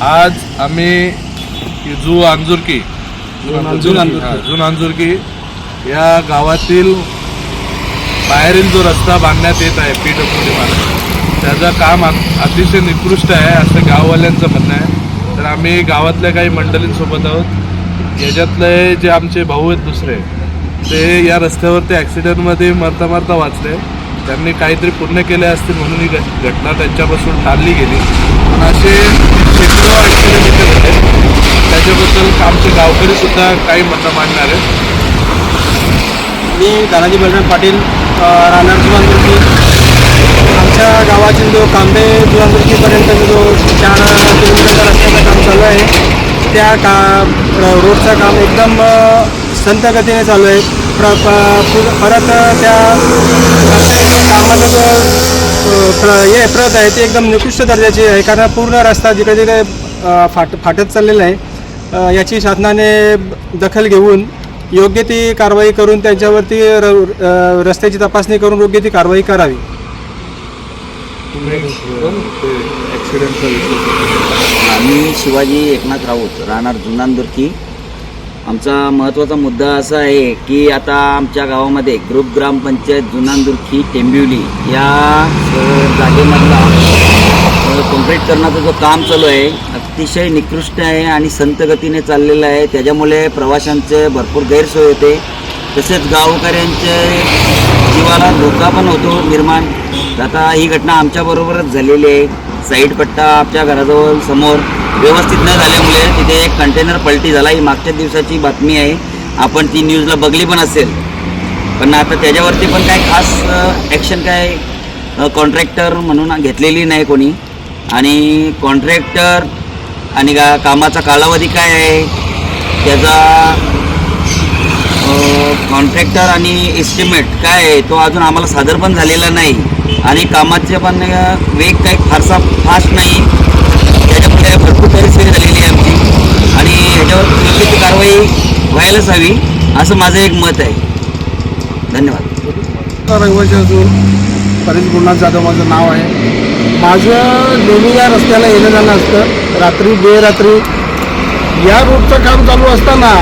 आज आम्ही जू अंजुरकी. जून अंजुरकी. या गावातील बाहेरील जो रस्ता बांधण्यात येत आहे पी डब्ल्यू डी त्याचं काम अत- अतिशय निकृष्ट आहे असं गाववाल्यांचं म्हणणं आहे. तर आम्ही गावातल्या काही मंडळींसोबत आहोत. याच्यातले जे आमचे भाऊ आहेत दुसरे ते या रस्त्यावरती ॲक्सिडेंटमध्ये मरता मरता वाचले. त्यांनी काहीतरी पुण्य केले असतील म्हणून ही घटना त्यांच्यापासून टाळली गेली. पण असे शेकडो ॲक्सिडेंट इथे झाले त्याच्याबद्दल आमचे गावकरी सुद्धा काही मतं मांडणार आहेत. मी दादाजी बलराम पाटील राहणार जुवानदुर्गी आमच्या गावातील जो कांबे जुवानदुर्गीपर्यंत जो चार किलोमीटरचा रस्त्याचं काम चालू आहे त्या का रोडचं काम एकदम संतगतीने संत गतीने चालू आहे. प्र परत त्या कामाचं कामाचा जो हे प्रत आहे ती एकदम निकृष्ट दर्जाची आहे. कारण पूर्ण रस्ता जिकडे तिकडे फाट फाटत चाललेला आहे. याची शासनाने दखल घेऊन योग्य ती कारवाई करून त्यांच्यावरती र रस्त्याची तपासणी करून योग्य ती कारवाई करावी. आम्ही शिवाजी एकनाथ राऊत राहणार जुनांदुर्की आमचा महत्त्वाचा मुद्दा असा आहे की आता आमच्या गावामध्ये ग्रुप ग्रामपंचायत जुनांदुर्खी टेंबिवली या जागेमधला कॉन्क्रीट करण्याचं जो काम चालू आहे अतिशय निकृष्ट आहे आणि संत गतीने चाललेलं आहे. त्याच्यामुळे प्रवाशांचे भरपूर गैरसोय होते. तसेच गावकऱ्यांचे जीवाला धोका पण होतो निर्माण. आता ही घटना आमच्याबरोबरच झालेली आहे. साईड पट्टा आमच्या घराजवळ समोर व्यवस्थित न झाल्यामुळे एक कंटेनर पलटी झाला. ही मागच्या दिवसाची बातमी आहे. आपण ती न्यूजला बघली पण असेल. पण आता त्याच्यावरती पण काय खास ॲक्शन काय कॉन्ट्रॅक्टर म्हणून घेतलेली नाही कोणी. आणि कॉन्ट्रॅक्टर आणि का कामाचा कालावधी काय आहे? त्याचा कॉन्ट्रॅक्टर आणि एस्टिमेट काय आहे? तो अजून आम्हाला सादर पण झालेला नाही. आणि कामाचे पण वेग काही फारसा फास्ट नाही. त्याच्यामुळे भरपूर परिस्थिती झालेली आहे आमची. आणि ह्याच्यावर योग्य ती कारवाई व्हायलाच हवी असं माझं एक मत आहे. धन्यवाद. रहिवासी असून परेश गुरुनाथ जाधव माझं नाव आहे. माझं नेहमी या रस्त्याला येणं जाणं असतं. रात्री बेरात्री या रोडचं काम चालू असताना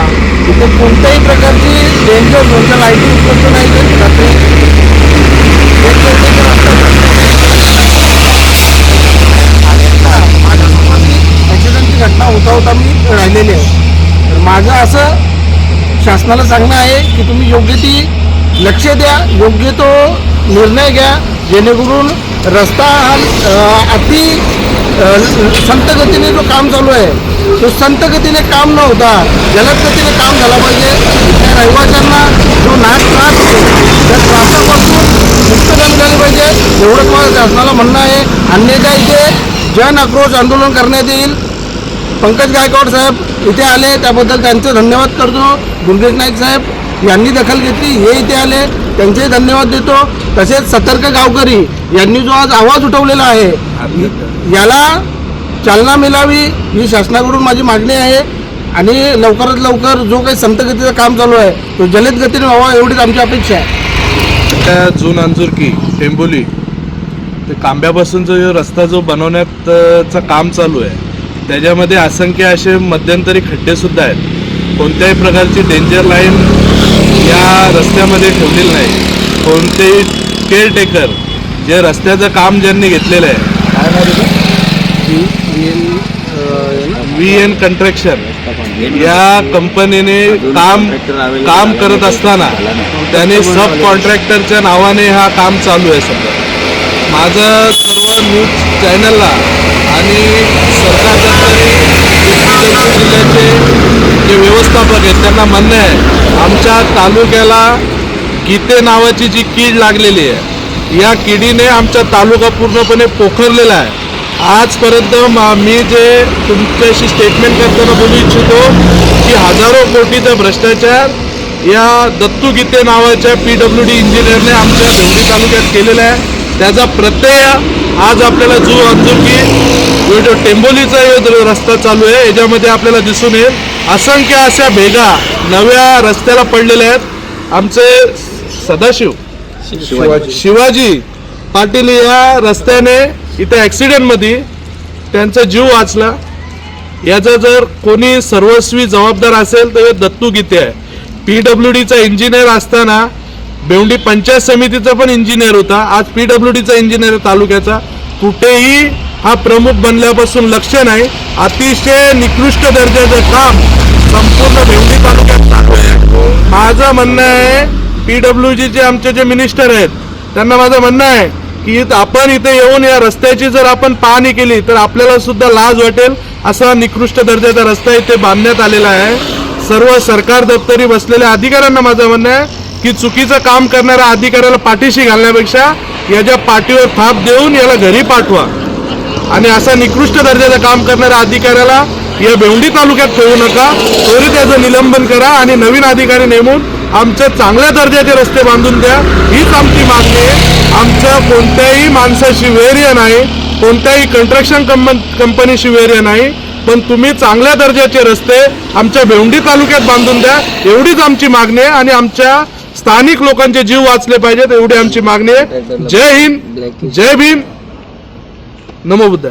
तिथे कोणत्याही प्रकारची डेंजर झोनच्या लाईटिंग उपलब्ध नाही. रात्री घटना होता होता मी राहिलेली आहे. तर माझं असं शासनाला सांगणं आहे की तुम्ही योग्य ती लक्ष द्या योग्य तो निर्णय घ्या जेणेकरून रस्ता हा अति अ, संत गतीने जो काम चालू आहे तो संत गतीने काम न होता जलद गतीने काम झाला पाहिजे. त्या रहिवाशांना जो नाश त्रास होतो त्या त्रासापासून मुक्तता झाली पाहिजे. एवढंच माझं शासनाला म्हणणं आहे. अन्यथा इथे जन आक्रोश आंदोलन करण्यात येईल. पंकज गायकवाड साहेब इथे आले त्याबद्दल त्यांचे धन्यवाद करतो. गुरुदेश नाईक साहेब यांनी दखल घेतली हे इथे आले त्यांचे धन्यवाद देतो. तसेच सतर्क गावकरी यांनी जो आज आवाज उठवलेला आहे याला चालना मिळावी ही शासनाकडून माझी मागणी आहे. आणि लवकरात लवकर जो काही संत गतीचं काम चालू आहे तो जलद गतीने व्हावा एवढीच आमची अपेक्षा आहे. त्या जून अंजुरकी टेंबोली ते कांब्यापासून जो रस्ता जो बनवण्याचं काम चालू आहे त्याच्यामध्ये असंख्य असे मध्यंतरी खड्डे सुद्धा आहेत. कोणत्याही प्रकारची डेंजर लाईन या रस्त्यामध्ये ठेवलेली नाही. कोणतेही केअरटेकर जे रस्त्याचं काम ज्यांनी घेतलेलं आहे. काय नाव व्ही एन कंट्रॅक्शन या कंपनीने काम काम करत असताना त्याने सब कॉन्ट्रॅक्टरच्या नावाने हा काम चालू आहे सध्या. माझं सर्व न्यूज चॅनलला आणि सरकार जिल्ह्याचे जे व्यवस्थापक आहेत त्यांना म्हणणं आहे आमच्या तालुक्याला गीते नावाची जी कीड लागलेली आहे या किडीने आमचा तालुका पूर्णपणे पोखरलेला आहे. आजपर्यंत मा- मी जे तुमच्याशी स्टेटमेंट करताना बोलू इच्छितो की हजारो कोटीचा भ्रष्टाचार या दत्तू गीते नावाच्या पी डब्ल्यू डी इंजिनियरने आमच्या देवडी तालुक्यात केलेला आहे. त्याचा प्रत्यय आज आपल्याला जू अंजुरकी जो जो टेंबोलीचा जो रस्ता चालू आहे याच्यामध्ये आपल्याला दिसून येईल. असंख्य अशा भेगा नव्या रस्त्याला पडलेल्या आहेत. आमचे सदाशिव शिवाजी. पाटील या रस्त्याने इथे ॲक्सिडेंटमध्ये त्यांचा जीव वाचला. याचा जर कोणी सर्वस्वी जबाबदार असेल तर दत्तू गीते आहे. पीडब्ल्यू डीचा इंजिनियर असताना बेवंडी पंचायत समितीचा पण इंजिनियर होता. आज पीडब्ल्यू डीचा इंजिनियर आहे तालुक्याचा. कुठेही हा प्रमुख बनल्यापासून लक्ष नाही. अतिशय निकृष्ट दर्जाचं काम संपूर्ण भेवंडी तालुक्यात चालू आहे. माझं म्हणणं आहे पीडब्ल्यू जे आमचे जे मिनिस्टर आहेत त्यांना माझं म्हणणं आहे की इथं आपण इथे येऊन या रस्त्याची जर आपण पाहणी केली तर आपल्याला सुद्धा लाज वाटेल. असा निकृष्ट दर्जाचा रस्ता इथे बांधण्यात आलेला आहे. सर्व सरकार दप्तरी बसलेल्या अधिकाऱ्यांना माझं म्हणणं आहे की चुकीचं काम करणाऱ्या अधिकाऱ्याला पाठीशी घालण्यापेक्षा याच्या पाठीवर थाप देऊन याला घरी पाठवा. आणि असा निकृष्ट दर्जाचं काम करणाऱ्या अधिकाऱ्याला या भेवंडी तालुक्यात ठेवू नका. त्वरित त्याचं निलंबन करा आणि नवीन अधिकारी नेमून आमच्या चांगल्या दर्जाचे रस्ते बांधून द्या. हीच आमची मागणी आहे. आमचं कोणत्याही माणसाशी वैर्य नाही. कोणत्याही कंस्ट्रक्शन कंपनीशी वैर्य नाही. पण तुम्ही चांगल्या दर्जाचे रस्ते आमच्या भेवंडी तालुक्यात बांधून द्या. एवढीच आमची मागणी आहे आणि आमच्या स्थानिक लोकांचे जीव वाचले पाहिजेत एवढी आमची मागणी आहे. जय हिंद जय भीम. नमो बुद्ध